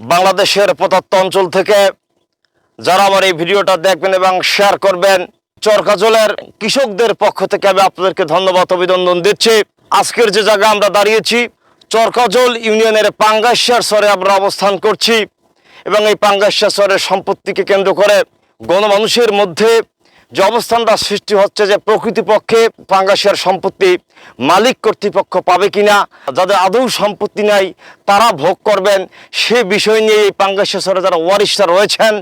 বাংলাদেশের প্রদত্ত অঞ্চল থেকে যারা আমার এই ভিডিওটা দেখবেন এবং শেয়ার করবেন, চরকাজলের কৃষকদের পক্ষ থেকে আমি আপনাদেরকে ধন্যবাদ, অভিনন্দন দিচ্ছি। আজকের যে জায়গা আমরা দাঁড়িয়েছি, চরকাজল ইউনিয়নের পাঙ্গাশিয়ার স্বরে আমরা অবস্থান করছি এবং এই পাঙ্গাশিয়া স্বরের সম্পত্তিকে কেন্দ্র করে গণমানুষের মধ্যে যে অবস্থানটা সৃষ্টি হচ্ছে যে প্রকৃতিপক্ষে পাঙ্গাশিয়ার সম্পত্তি মালিক কর্তৃপক্ষ পাবে কিনা, যাদের আদৌ সম্পত্তি নাই, তারা ভোগ করবেন। সে বিষয় নিয়ে এই পাঙ্গাশিয়া যারা ওয়ারিশরা রয়েছেন,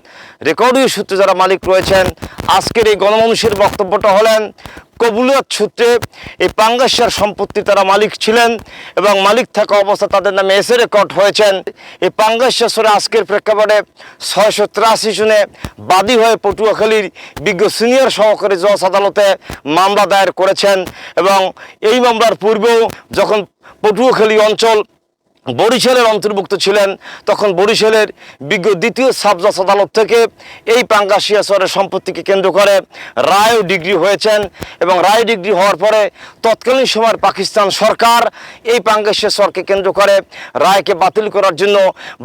রেকর্ডীয় সূত্রে যারা মালিক রয়েছেন, আজকের এই গণমানুষের বক্তব্যটা হলেন কবুলিয়ত সূত্রে এই পাঙ্গাসিয়ার সম্পত্তি তারা মালিক ছিলেন এবং মালিক থাকা অবস্থা তাদের নামে এসে রেকর্ড হয়েছেন। এই পাঙ্গাসিয়া সরে আজকের প্রেক্ষাপটে ছয়শো তিরাশি জনে বাদী হয়ে পটুয়াখালীর বিজ্ঞ সিনিয়র সহকারী জজ আদালতে মামলা দায়ের করেছেন এবং এই মামলার পূর্বেও যখন পটুয়াখালী অঞ্চল বরিশালের অন্তর্ভুক্ত ছিলেন। তখন বরিশালের বিজ্ঞ দ্বিতীয় সাবজজ আদালত থেকে এই পাঙ্গাসিয়া শহরের সম্পত্তিকে কেন্দ্র করে রায় ডিগ্রি হয়েছেন এবং রায় ডিগ্রি হওয়ার পরে তৎকালীন সময়ের পাকিস্তান সরকার এই পাঙ্গাসিয়া শহরকে কেন্দ্র করে রায়কে বাতিল করার জন্য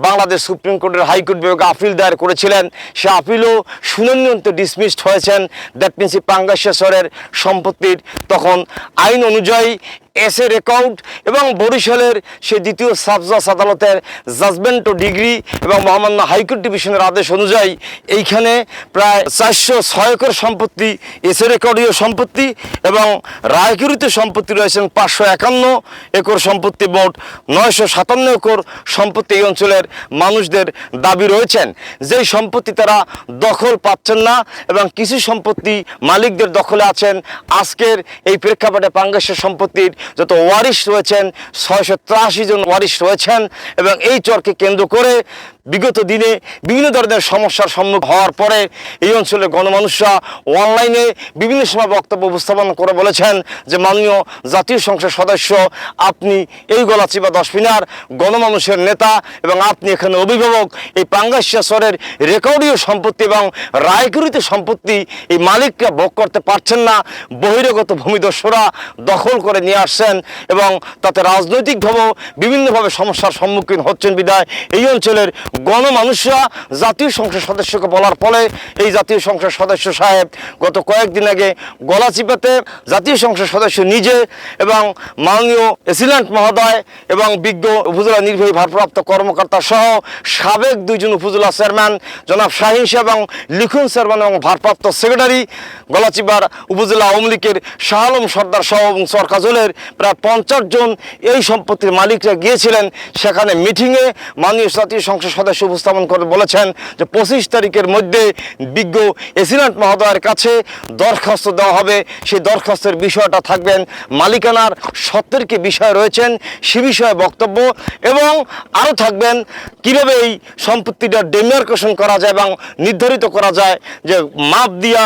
বাংলাদেশ সুপ্রিম কোর্টের হাইকোর্ট বিভাগে আপিল দায়ের করেছিলেন। সে আপিলও শুনানি ডিসমিসড হয়েছেন। দ্যাট মিনস এই পাঙ্গাসিয়া শহরের সম্পত্তির তখন আইন অনুযায়ী এসে রেকর্ড এবং বরিশালের সে দ্বিতীয় সাবজাস আদালতের জাজমেন্ট ও ডিগ্রি এবং মহামান্য হাইকোর্ট ডিভিশনের আদেশ অনুযায়ী এইখানে প্রায় চারশো ছয় একর সম্পত্তি, এসে রেকর্ডীয় সম্পত্তি এবং রায়গিরিতে সম্পত্তি রয়েছেন পাঁচশো একান্ন একর সম্পত্তি, মোট নয়শো সাতান্ন একর সম্পত্তি এই অঞ্চলের মানুষদের দাবি রয়েছেন। যেই সম্পত্তি তারা দখল পাচ্ছেন না এবং কিছু সম্পত্তি মালিকদের দখলে আছেন, আজকের এই প্রেক্ষাপটে পাঙ্গাসের সম্পত্তির যত ওয়ারিশ রয়েছেন, ছয়শো ত্রাশি জন ওয়ারিশ রয়েছেন এবং এই চরকে কেন্দ্র করে বিগত দিনে বিভিন্ন ধরনের সমস্যার সম্মুখ হওয়ার পরে এই অঞ্চলের গণমানুষরা অনলাইনে বিভিন্ন সময় বক্তব্য উপস্থাপন করে বলেছেন যে, মাননীয় জাতীয় সংসদ সদস্য, আপনি এই গলাচি বা দশমিনার গণমানুষের নেতা এবং আপনি এখানে অভিভাবক, এই পাঙ্গাসিয়া শহরের রেকর্ডীয় সম্পত্তি এবং রায়গৃহীত সম্পত্তি এই মালিকরা ভোগ করতে পারছেন না, বহিরাগত ভূমিদস্যুরা দখল করে নিয়ে আসছেন এবং তাতে রাজনৈতিকভাবেও বিভিন্নভাবে সমস্যার সম্মুখীন হচ্ছেন বিদায়। এই অঞ্চলের গণমানুষরা জাতীয় সংসদ সদস্যকে বলার ফলে এই জাতীয় সংসদ সদস্য সাহেব গত কয়েকদিন আগে গলা চিপাতে জাতীয় সংসদ সদস্য নিজে এবং মাননীয় এসিলেন্ট মহোদয় এবং বিজ্ঞ উপজেলা নির্বাহী ভারপ্রাপ্ত কর্মকর্তা সহ সাবেক দুইজন উপজেলা চেয়ারম্যান জনাব শাহিন সাহেব এবং লিখুন চেয়ারম্যান এবং ভারপ্রাপ্ত সেক্রেটারি গলাচিপার উপজেলা আওয়ামী লীগের শাহ আলম সর্দার সহ এবং সরকাজলের প্রায় পঞ্চাশ জন এই সম্পত্তির মালিকরা গিয়েছিলেন। সেখানে মিটিংয়ে মাননীয় জাতীয় সংসদ সদস্য উপস্থাপন করে বলেছেন যে পঁচিশ তারিখের মধ্যে বিজ্ঞ এসিলেন্ট মহোদয়ের কাছে দরখাস্ত দেওয়া হবে। সেই দরখাস্তের বিষয়টা থাকবেন মালিকানার সত্ত্বের কি বিষয় রয়েছেন সে বিষয়ে বক্তব্য এবং আরও থাকবেন কীভাবে এই সম্পত্তিটা ডেমিয়ার্কেশন করা যায় এবং নির্ধারিত করা যায় যে মাপ দিয়া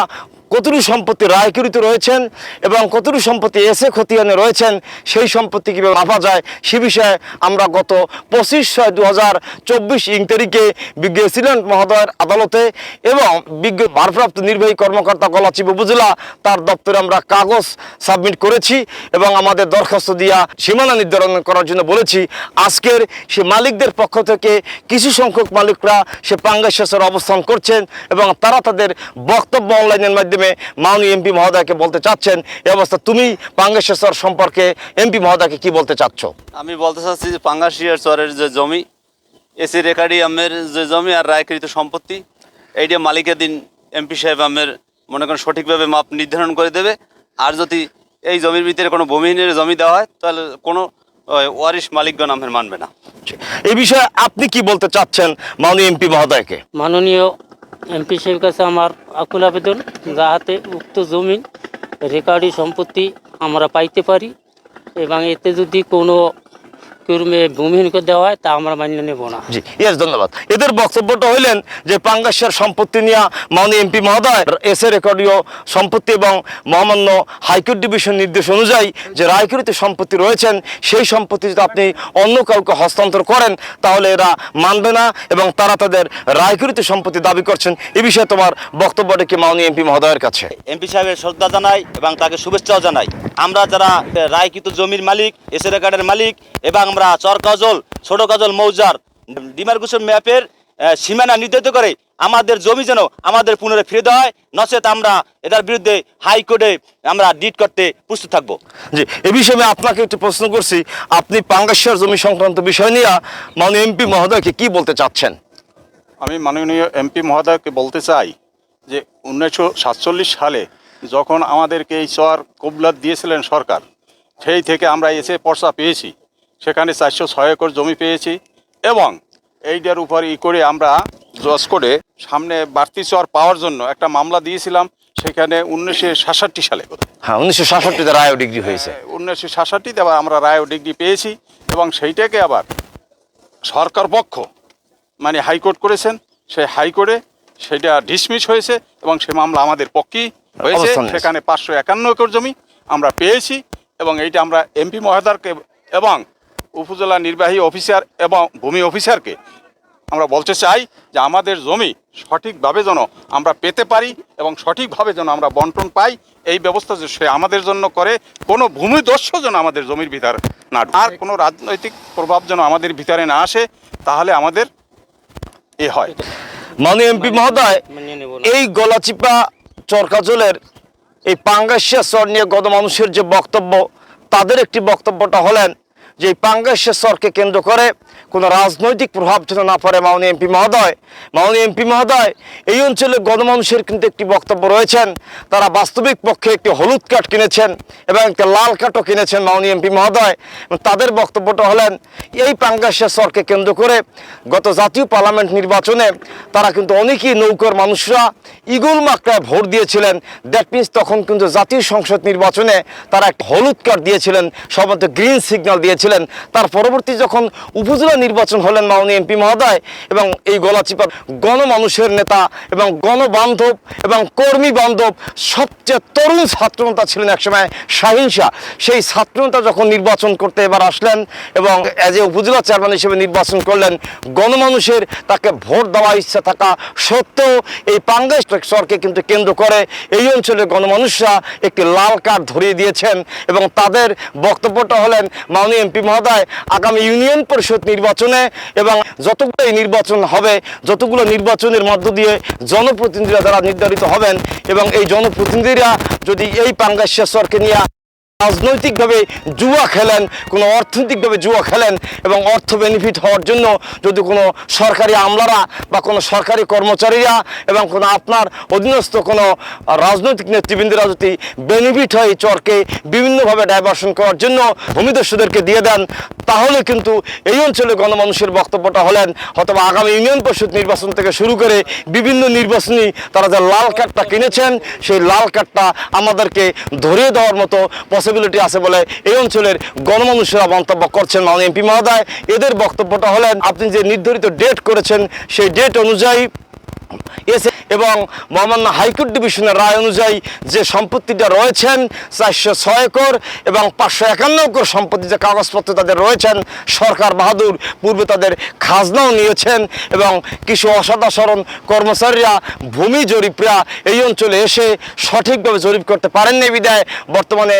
কতটুকু সম্পত্তি রায়কৃত রয়েছেন এবং কতটুকু সম্পত্তি এসে খতিয়ানে রয়েছেন, সেই সম্পত্তি কীভাবে মাপা যায়, সে বিষয়ে আমরা গত পঁচিশ ছয় দু হাজার চব্বিশ ইং তারিখে বিজ্ঞ এসিডেন্ট মহোদয়ের আদালতে এবং বিজ্ঞ ভারপ্রাপ্ত নির্বাহী কর্মকর্তা গলাচিপ উপজেলা, তার দপ্তরে আমরা কাগজ সাবমিট করেছি এবং আমাদের দরখাস্ত দিয়া সীমানা নির্ধারণ করার জন্য বলেছি। আজকের সে মালিকদের পক্ষ থেকে কিছু সংখ্যক মালিকরা সে পাঙ্গাশেষের অবস্থান করছেন এবং তারা তাদের বক্তব্য অনলাইনের মাধ্যমে মাননীয় এমপি মহোদয়কে বলতে চাচ্ছেন এই অবস্থা তুমি পাঙ্গাশেশ্বর সম্পর্কে এমপি মহোদয়কে কি বলতে চাচ্ছ? আমি বলতে চাচ্ছি যে পাঙ্গাশিয়ার চরের যে জমি এসি রেকার্ডি আমের যে জমি আর রায়কৃত সম্পত্তি এইটা মালিকের দিন এমপি সাহেব আমের মনে করেন সঠিকভাবে মাপ নির্ধারণ করে দেবে। আর যদি এই জমির ভিতরে কোনো ভূমিহীনের জমি দেওয়া হয় তাহলে কোনো ওয়ারিশ মালিকগণ আমের মানবে না। এই বিষয়ে আপনি কি বলতে চাচ্ছেন মাননীয় এমপি মহোদয়কে? মাননীয় এমপি সাহেবের কাছে আমার আকুল আবেদন, যাহাতে উক্ত জমি রেকর্ডি সম্পত্তি আমরা পাইতে পারি এবং এতে যদি কোনো কর্মে ভূমিহীনকে দেওয়া হয় তা আমরা মান্য নেব না। জি ইয়েস ধন্যবাদ। এদের বক্তব্যটা হইলেন যে পাঙ্গাসের সম্পত্তি নিয়ে মাননীয় এমপি মহোদয় এসে রেকর্ডীয় সম্পত্তি এবং মহামান্য হাইকোর্ট ডিভিশন নির্দেশ অনুযায়ী যে রায়কৃত সম্পত্তি রয়েছেন সেই সম্পত্তি যদি আপনি অন্য কাউকে হস্তান্তর করেন তাহলে এরা মানবে না এবং তারা তাদের রায়কৃত সম্পত্তি দাবি করছেন। এ বিষয়ে তোমার বক্তব্যটা কি মাননীয় এমপি মহোদয়ের কাছে? এমপি সাহেবের শ্রদ্ধা জানাই এবং তাকে শুভেচ্ছাও জানাই। আমরা যারা রায়কৃত জমির মালিক এসে কার্ডের মালিক এবং আমরা চর কাজল ছোট কাজল মৌজার ডিমার্কেশন ম্যাপের সীমানা নির্ধারিত করে আমাদের জমি যেন আমাদের পুনরায় ফিরে দেওয়া হয় নচেত আমরা এটার বিরুদ্ধে হাইকোর্টে আমরা ডিট করতে প্রস্তুত থাকব। জি এ বিষয়ে আমি আপনাকে একটু প্রশ্ন করছি। আপনি পাঙ্গাসিয়ার জমি সংক্রান্ত বিষয় নিয়ে মাননীয় এমপি মহোদয়কে কি বলতে চাচ্ছেন? আমি মাননীয় এমপি মহোদয়কে বলতে চাই যে উনিশশো সাতচল্লিশ সালে যখন আমাদেরকে এই চর কবলাত দিয়েছিলেন সরকার সেই থেকে আমরা এসে পর্চা পেয়েছি। সেখানে চারশো ছয় একর জমি পেয়েছি এবং এইটার উপর ই করে আমরা জজ করে সামনে বাড়তি চর পাওয়ার জন্য একটা মামলা দিয়েছিলাম সেখানে উনিশশো সাতষট্টি সালে হ্যাঁ উনিশশো সাতষট্টিতে রায় ডিগ্রি হয়েছে। উনিশশো সাতষট্টিতে আবার আমরা রায় ডিগ্রি পেয়েছি এবং সেইটাকে আবার সরকার পক্ষ মানে হাইকোর্ট করেছেন সেই হাইকোর্টে সেটা ডিসমিস হয়েছে এবং সে মামলা আমাদের পক্ষেই হয়েছে সেখানে পাঁচশো একান্ন একর জমি আমরা পেয়েছি এবং এইটা আমরা এমপি মহোদয়কে এবং উপজেলা নির্বাহী অফিসার এবং ভূমি অফিসারকে আমরা বলতে চাই যে আমাদের জমি সঠিকভাবে যেন আমরা পেতে পারি এবং সঠিকভাবে যেন আমরা বন্টন পাই এই ব্যবস্থা যে সে আমাদের জন্য করে কোনো ভূমিদস্য যেন আমাদের জমির ভিতর না। আর কোনো রাজনৈতিক প্রভাব যেন আমাদের ভিতরে না আসে তাহলে আমাদের এ হয় মাননীয় এমপি মহোদয়। এই গলাচিপা চরকাজলের এই পাঙ্গাসিয়া চর নিয়ে গত মানুষের যে বক্তব্য তাদের একটি বক্তব্যটা হলেন যে পাঙ্গাসিয়া চরকে কেন্দ্র করে কোনো রাজনৈতিক প্রভাব যেন না পড়ে মাননীয় এমপি মহোদয়। মাননীয় এমপি মহোদয়, এই অঞ্চলে গণমানুষের কিন্তু একটি বক্তব্য রয়েছেন। তারা বাস্তবিক পক্ষে একটি হলুদ কাঠ কিনেছেন এবং একটা লাল কাঠও কিনেছেন মাননীয় এমপি মহোদয়। এবং তাদের বক্তব্যটা হলেন, এই পাঙ্গাসিয়া চরকে কেন্দ্র করে গত জাতীয় পার্লামেন্ট নির্বাচনে তারা কিন্তু অনেকেই নৌকার মানুষরা ইগুল মাকড়ায় ভোট দিয়েছিলেন। দ্যাট মিন্স তখন কিন্তু জাতীয় সংসদ নির্বাচনে তারা একটা হলুদ কার্ড দিয়েছিলেন সম্ভবত গ্রিন সিগন্যাল দিয়েছিলেন। তার পরবর্তী যখন উপজেলা নির্বাচন হলেন মাননীয় এমপি মহোদয় এবং এই গলাচিপার গণমানুষের নেতা এবং গণবান্ধব এবং কর্মী বান্ধব, সবচেয়ে তরুণ ছাত্রনেতা ছিলেন একসময় শাহিন শাহ। সেই ছাত্রনেতা যখন নির্বাচন করতে এবার আসলেন এবং অ্যাজ এ উপজেলা চেয়ারম্যান হিসেবে নির্বাচন করলেন, গণমানুষের তাকে ভোট দেওয়ার ইচ্ছা থাকা সত্ত্বেও এই পাঙ্গাস সরকে কিন্তু কেন্দ্র করে এই অঞ্চলের গণমানুষরা একটি লাল কার্ড ধরিয়ে দিয়েছেন এবং তাদের বক্তব্যটা হলেন মাননীয় এমপি মহোদয় আগামী ইউনিয়ন পরিষদ নির্বাচনে এবং যতগুলো নির্বাচন হবে, যতগুলো নির্বাচনের মধ্য দিয়ে জনপ্রতিনিধিরা যারা নির্ধারিত হবেন এবং এই জনপ্রতিনিধিরা যদি এই পাঙ্গাসিয়া সরকে নিয়ে রাজনৈতিকভাবে জুয়া খেলেন, কোনো অর্থনৈতিকভাবে জুয়া খেলেন এবং অর্থ বেনিফিট হওয়ার জন্য যদি কোনো সরকারি আমলারা বা কোনো সরকারি কর্মচারীরা এবং কোনো আপনার অধীনস্থ কোনো রাজনৈতিক নেতৃবৃন্দরা যদি বেনিফিট হয় চরকে বিভিন্নভাবে ডাইভার্সন করার জন্য ভূমিদস্যুদেরকে দিয়ে দেন, তাহলে কিন্তু এই অঞ্চলে গণমানুষের বক্তব্যটা হলেন অথবা আগামী ইউনিয়ন পরিষদ নির্বাচন থেকে শুরু করে বিভিন্ন নির্বাচনী তারা যে লাল কার্ডটা কিনেছেন, সেই লাল কার্ডটা আমাদেরকে ধরিয়ে দেওয়ার মতো পসিবিলিটি আছে বলে এই অঞ্চলের গণমানুষেরা মন্তব্য করছেন মাননীয় এমপি মহোদয়। এদের বক্তব্যটা হলেন, আপনি যে নির্ধারিত ডেট করেছেন, সেই ডেট অনুযায়ী এবং মহামান্য হাইকোর্ট ডিভিশনের রায় অনুযায়ী যে সম্পত্তিটা রয়েছেন চারশো ছয় একর এবং পাঁচশো একান্ন একর সম্পত্তি যে কাগজপত্র তাদের রয়েছেন, সরকার বাহাদুর পূর্বে তাদের খাজনাও নিয়েছেন এবং কিছু অসাধারণ কর্মচারীরা ভূমি জরিপরা এই অঞ্চলে এসে সঠিকভাবে জরিপ করতে পারেননি বিদায় বর্তমানে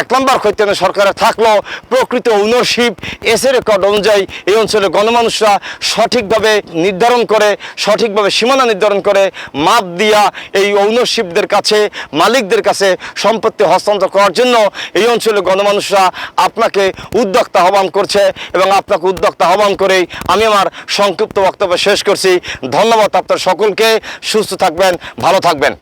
এক নম্বর খৈতানে সরকারে থাকল প্রকৃত ওনারশিপ এসে রেকর্ড অনুযায়ী এই অঞ্চলে গণমানুষরা সঠিকভাবে নির্ধারণ করে, সঠিকভাবে সীমানা নির্ধারণ করে মাপ দিয়া এই ওনারশিপদের কাছে, মালিকদের কাছে সম্পত্তি হস্তান্তর করার জন্য এই অঞ্চলের গণমানুষরা আপনাকে উদ্যোক্তা আহ্বান করছে এবং আপনাকে উদ্যোক্তা আহ্বান করেই আমি আমার সংক্ষিপ্ত বক্তব্য শেষ করছি। ধন্যবাদ আপনার সকলকে। সুস্থ থাকবেন, ভালো থাকবেন।